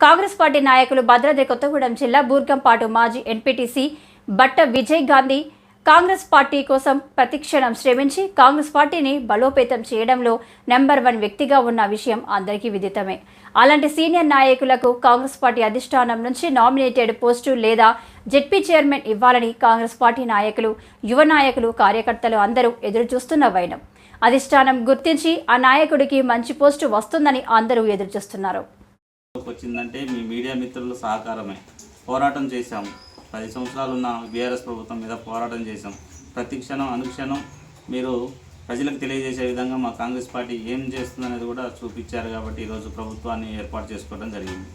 Congress party నాయకులు భద్రాద్రి కొత్తగూడెం జిల్లా బూర్గంపాటు మాజీ ఎన్పీటీసీ బట్ట విజయ్ గాంధీ కాంగ్రెస్ పార్టీ కోసం ప్రతిక్షణం శ్రమించి కాంగ్రెస్ పార్టీని బలోపేతం చేయడంలో నెంబర్ వన్ వ్యక్తిగా ఉన్న విషయం అందరికీ విదితమే. అలాంటి సీనియర్ నాయకులకు కాంగ్రెస్ పార్టీ అధిష్టానం నుంచి నామినేటెడ్ పోస్టు లేదా జెడ్పీ చైర్మన్ ఇవ్వాలని కాంగ్రెస్ పార్టీ నాయకులు యువ నాయకులు కార్యకర్తలు అందరూ ఎదురు చూస్తున్న వైనం. అధిష్టానం గుర్తించి ఆ నాయకుడికి మంచి పోస్టు వస్తుందని అందరూ ఎదురుచూస్తున్నారు. వచ్చిందంటే మీ మీడియా మిత్రుల సహకారమే. పోరాటం చేశాం. పది సంవత్సరాలు ఉన్న బీఆర్ఎస్ ప్రభుత్వం మీద పోరాటం చేశాం. ప్రతి క్షణం అనుక్షణం మీరు ప్రజలకు తెలియజేసే విధంగా మా కాంగ్రెస్ పార్టీ ఏం చేస్తుందనేది కూడా చూపించారు కాబట్టి ఈరోజు ప్రభుత్వాన్ని ఏర్పాటు చేసుకోవడం జరిగింది.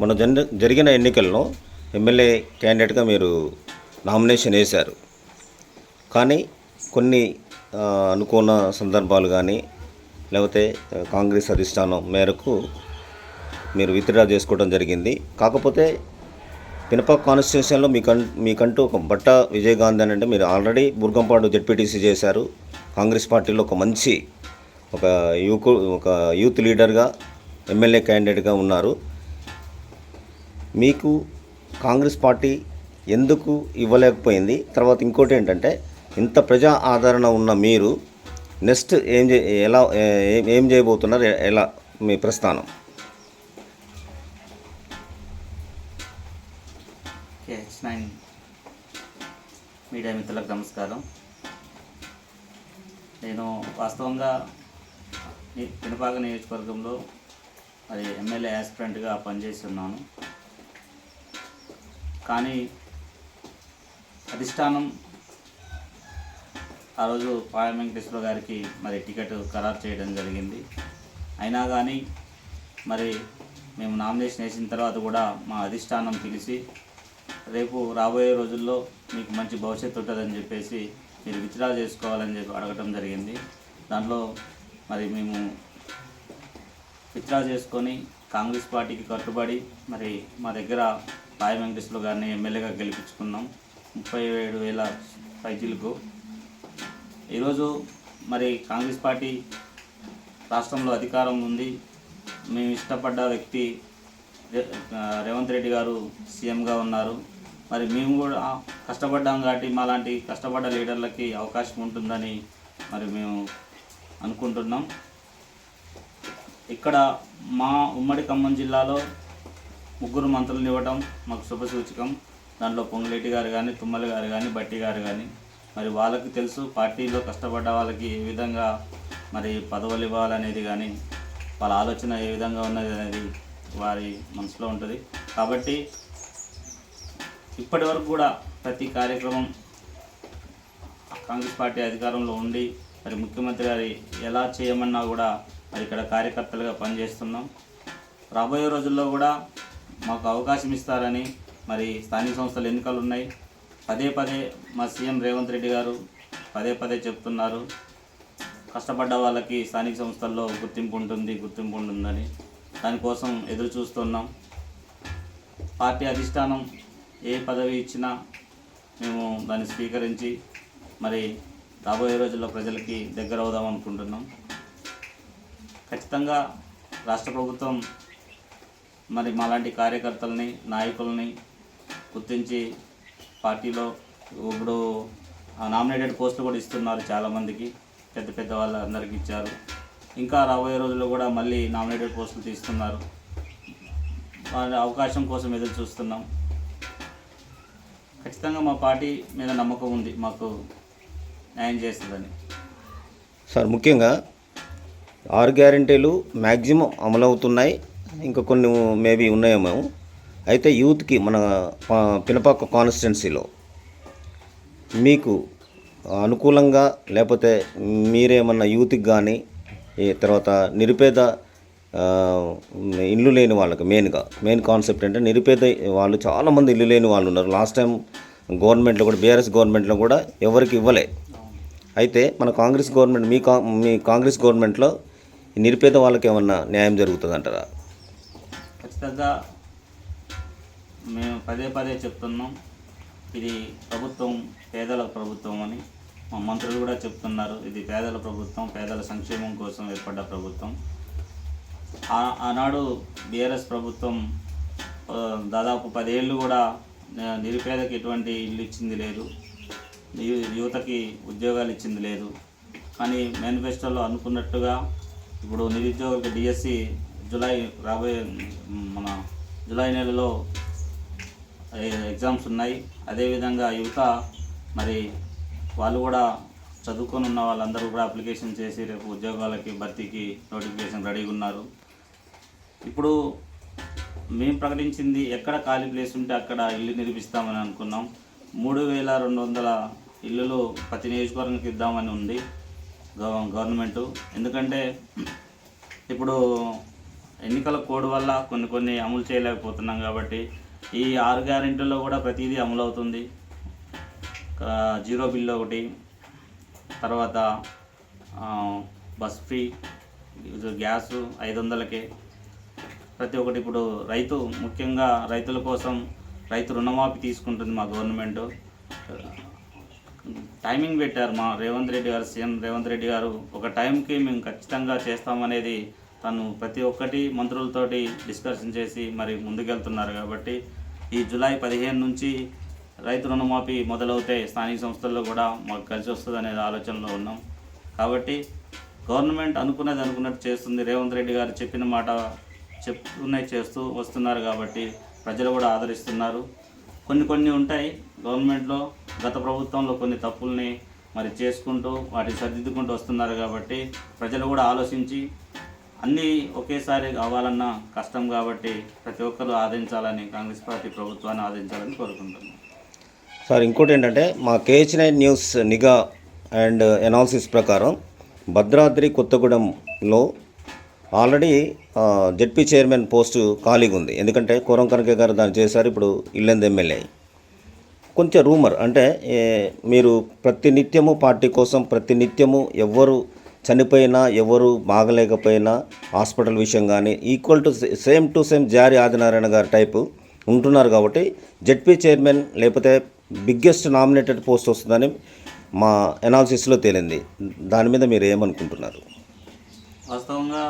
మన జన జరిగిన ఎన్నికల్లో ఎమ్మెల్యే క్యాండిడేట్గా మీరు నామినేషన్ వేశారు. కానీ కొన్ని అనుకున్న సందర్భాలు కానీ లేకపోతే కాంగ్రెస్ అధిష్టానం మేరకు మీరు విత్డ్రా చేసుకోవడం జరిగింది. కాకపోతే పినప కాన్స్టిట్యూషన్లో మీకం మీకంటూ ఒక బట్ట విజయగాంధీ అని అంటే మీరు ఆల్రెడీ బుర్గంపాడు జెడ్పీటీసీ చేశారు. కాంగ్రెస్ పార్టీలో ఒక మంచి ఒక యువకు ఒక యూత్ లీడర్గా ఎమ్మెల్యే క్యాండిడేట్గా ఉన్నారు. మీకు కాంగ్రెస్ పార్టీ ఎందుకు ఇవ్వలేకపోయింది? తర్వాత ఇంకోటి ఏంటంటే ఇంత ప్రజా ఆదరణ ఉన్న మీరు నెక్స్ట్ ఏం చే ఎలా ఏం చేయబోతున్నారు ఎలా మీ ప్రస్థానం? నైన్ మీడియా మిత్రులకు నమస్కారం. నేను వాస్తవంగా పినపాక నియోజకవర్గంలో మరి ఎమ్మెల్యే యాస్పిరెంట్గా పనిచేస్తున్నాను. కానీ అధిష్టానం ఆ రోజు పాయం వెంకటేశ్వర గారికి మరి టికెట్ ఖరారు చేయడం జరిగింది. అయినా కానీ మరి మేము నామినేషన్ వేసిన తర్వాత కూడా మా అధిష్టానం పిలిచి రేపు రాబోయే రోజుల్లో మీకు మంచి భవిష్యత్తు ఉంటుందని చెప్పేసి మీరు విత్డ్రా చేసుకోవాలని చెప్పి అడగటం జరిగింది. దాంట్లో మరి మేము విత్డ్రా చేసుకొని కాంగ్రెస్ పార్టీకి కట్టుబడి మరి మా దగ్గర పాయ వెంకటేశ్వర గారిని ఎమ్మెల్యేగా గెలిపించుకున్నాం. ముప్పై ఏడు వేల పైచీలకు ఈరోజు మరి కాంగ్రెస్ పార్టీ రాష్ట్రంలో అధికారం ఉంది. మేము ఇష్టపడ్డ వ్యక్తి రేవంత్ రెడ్డి గారు సీఎంగా ఉన్నారు. మరి మేము కూడా కష్టపడ్డాం కాబట్టి మాలాంటి కష్టపడ్డ లీడర్లకి అవకాశం ఉంటుందని మరి మేము అనుకుంటున్నాం. ఇక్కడ మా ఉమ్మడి ఖమ్మం జిల్లాలో ముగ్గురు మంత్రులను ఇవ్వడం మాకు శుభసూచకం. దాంట్లో పొంగులేటి గారు కానీ తుమ్మల గారు కానీ బట్టి గారు కానీ మరి వాళ్ళకి తెలుసు పార్టీలో కష్టపడ్డ వాళ్ళకి ఏ విధంగా మరి పదవులు ఇవ్వాలనేది కానీ వాళ్ళ ఆలోచన ఏ విధంగా ఉన్నది అనేది వారి మనసులో ఉంటుంది. కాబట్టి ఇప్పటి వరకు కూడా ప్రతి కార్యక్రమం కాంగ్రెస్ పార్టీ అధికారంలో ఉండి మరి ముఖ్యమంత్రి గారి ఎలా చేయమన్నా కూడా మరి ఇక్కడ కార్యకర్తలుగా పనిచేస్తున్నాం. రాబోయే రోజుల్లో కూడా మాకు అవకాశం ఇస్తారని మరి స్థానిక సంస్థలు ఎన్నికలు ఉన్నాయి. పదే పదే మా సీఎం రేవంత్ రెడ్డి గారు పదే పదే చెప్తున్నారు. కష్టపడ్డ వాళ్ళకి స్థానిక సంస్థల్లో గుర్తింపు ఉంటుంది గుర్తింపు ఉంటుందని దానికోసం ఎదురు చూస్తున్నాం. పార్టీ అధిష్టానం ఏ పదవి ఇచ్చినా మేము దాన్ని స్వీకరించి మరి రాబోయే రోజుల్లో ప్రజలకి దగ్గర అవుదాం అనుకుంటున్నాం. ఖచ్చితంగా రాష్ట్ర ప్రభుత్వం మరి మాలాంటి కార్యకర్తలని నాయకుల్ని గుర్తించి పార్టీలో ఇప్పుడు నామినేటెడ్ పోస్టులు కూడా ఇస్తున్నారు చాలామందికి పెద్ద పెద్ద వాళ్ళందరికీ ఇచ్చారు. ఇంకా రాబోయే రోజుల్లో కూడా మళ్ళీ నామినేటెడ్ పోస్టులు తీస్తున్నారు. వాళ్ళ అవకాశం కోసం ఎదురు చూస్తున్నాం. ఖచ్చితంగా మా పార్టీ మీద నమ్మకం ఉంది మాకు న్యాయం చేస్తుందని. సార్ ముఖ్యంగా ఆరు గ్యారంటీలు మ్యాక్సిమం అమలవుతున్నాయి. ఇంకా కొన్ని మేబీ ఉన్నాయేమో. అయితే యూత్కి మన పా- పినపాక కాన్స్టిట్యున్సీలో మీకు అనుకూలంగా లేకపోతే మీరేమన్నా యూత్కి కానీ ఈ తర్వాత నిరుపేద ఇల్లు లేని వాళ్ళకి మెయిన్గా మెయిన్ కాన్సెప్ట్ అంటే నిరుపేద వాళ్ళు చాలామంది ఇల్లు లేని వాళ్ళు ఉన్నారు. లాస్ట్ టైం గవర్నమెంట్లో కూడా బీఆర్ఎస్ గవర్నమెంట్లో కూడా ఎవరికి ఇవ్వలే. అయితే మన కాంగ్రెస్ గవర్నమెంట్ మీ కా మీ కాంగ్రెస్ గవర్నమెంట్లో నిరుపేద వాళ్ళకి ఏమన్నా న్యాయం జరుగుతుంది అంటారా ఖచ్చితంగా మేము పదే పదే చెప్తున్నాం ఇది ప్రభుత్వం పేదల ప్రభుత్వం అని. మా మంత్రులు కూడా చెప్తున్నారు ఇది పేదల ప్రభుత్వం పేదల సంక్షేమం కోసం ఏర్పడ్డ ప్రభుత్వం. ఆ- ఆనాడు బీఆర్ఎస్ ప్రభుత్వం దాదాపు పదేళ్ళు కూడా నిరుపేదకి ఎటువంటి ఇల్లు ఇచ్చింది లేదు యువతకి ఉద్యోగాలు ఇచ్చింది లేదు. కానీ మేనిఫెస్టోలో అనుకున్నట్టుగా ఇప్పుడు నిరుద్యోగులకు డిఎస్సి జూలై రాబోయే మన జూలై నెలలో ఎగ్జామ్స్ ఉన్నాయి. అదేవిధంగా యువత మరి వాళ్ళు కూడా చదువుకొని ఉన్న వాళ్ళందరూ కూడా అప్లికేషన్ చేసి రేపు ఉద్యోగాలకి భర్తీకి నోటిఫికేషన్ రెడీగా ఉన్నారు. ఇప్పుడు మేము ప్రకటించింది ఎక్కడ ఖాళీ ప్లేస్ ఉంటే అక్కడ ఇల్లు నిర్మిస్తామని అనుకున్నాం. మూడు వేల రెండు వందల ఇల్లులు ప్రతి నియోజకవర్గానికి ఇద్దామని ఉంది గవ- గవర్నమెంటు ఎందుకంటే ఇప్పుడు ఎన్నికల కోడ్ వల్ల కొన్ని కొన్ని అమలు చేయలేకపోతున్నాం కాబట్టి ఈ ఆరు గ్యారెంటీల్లో కూడా ప్రతిదీ అమలు అవుతుంది జీరో బిల్ ఒకటి తర్వాత బస్ ఫ్రీ గ్యాస్ ఐదు వందలకే ప్రతి ఒక్కటి ఇప్పుడు రైతు ముఖ్యంగా రైతుల కోసం రైతు రుణమాఫీ తీసుకుంటుంది మా గవర్నమెంట్. టైమింగ్ పెట్టారు మా రేవంత్ రెడ్డి గారు సీఎం రేవంత్ రెడ్డి గారు. ఒక టైంకి మేము ఖచ్చితంగా చేస్తామనేది తను ప్రతి ఒక్కటి మంత్రులతోటి డిస్కషన్ చేసి మరి ముందుకెళ్తున్నారు కాబట్టి ఈ జూలై పదిహేను నుంచి రైతు రుణమాఫీ మొదలవుతే స్థానిక సంస్థల్లో కూడా మాకు కలిసి వస్తుంది అనే ఆలోచనలో ఉన్నాం. కాబట్టి గవర్నమెంట్ అనుకున్నది అనుకున్నట్టు చేస్తుంది. రేవంత్ రెడ్డి గారు చెప్పిన మాట చెప్తూనే చేస్తూ వస్తున్నారు కాబట్టి ప్రజలు కూడా ఆదరిస్తున్నారు. కొన్ని కొన్ని ఉంటాయి. గవర్నమెంట్లో గత ప్రభుత్వంలో కొన్ని తప్పుల్ని మరి చేసుకుంటూ వాటిని సరిదిద్దుకుంటూ వస్తున్నారు కాబట్టి ప్రజలు కూడా ఆలోచించి అన్నీ ఒకేసారి కావాలన్నా కష్టం కాబట్టి ప్రతి ఒక్కరూ ఆదరించాలని కాంగ్రెస్ పార్టీ ప్రభుత్వాన్ని ఆదరించాలని కోరుకుంటున్నాను సార్ ఇంకోటి ఏంటంటే మా కేహెచ్ నైన్ న్యూస్ నిఘా అండ్ ఎనాలిసిస్ ప్రకారం భద్రాద్రి కొత్తగూడెంలో ఆల్రెడీ జెడ్పీ చైర్మన్ పోస్టు ఖాళీగా ఉంది. ఎందుకంటే కోరం కనకే గారు దాన్ని చేశారు. ఇప్పుడు ఇల్లెంది ఎమ్మెల్యే. కొంచెం రూమర్ అంటే మీరు ప్రతి నిత్యము పార్టీ కోసం ప్రతి నిత్యము చనిపోయినా ఎవరు బాగలేకపోయినా హాస్పిటల్ విషయం కానీ equal to same to same జారి ఆదినారాయణ గారి టైపు ఉంటున్నారు కాబట్టి జెడ్పీ చైర్మన్ లేకపోతే బిగ్గెస్ట్ నామినేటెడ్ పోస్ట్ వస్తుందని మా ఎనాలిసిస్లో తేలింది. దాని మీద మీరు ఏమనుకుంటున్నారు? వాస్తవంగా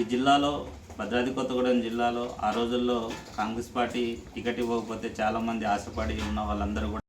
ఈ జిల్లాలో భద్రాద్రి కొత్తగూడెం జిల్లాలో ఆ రోజుల్లో కాంగ్రెస్ పార్టీ టికెట్ ఇవ్వకపోతే చాలామంది ఆశపడి ఉన్న వాళ్ళందరూ కూడా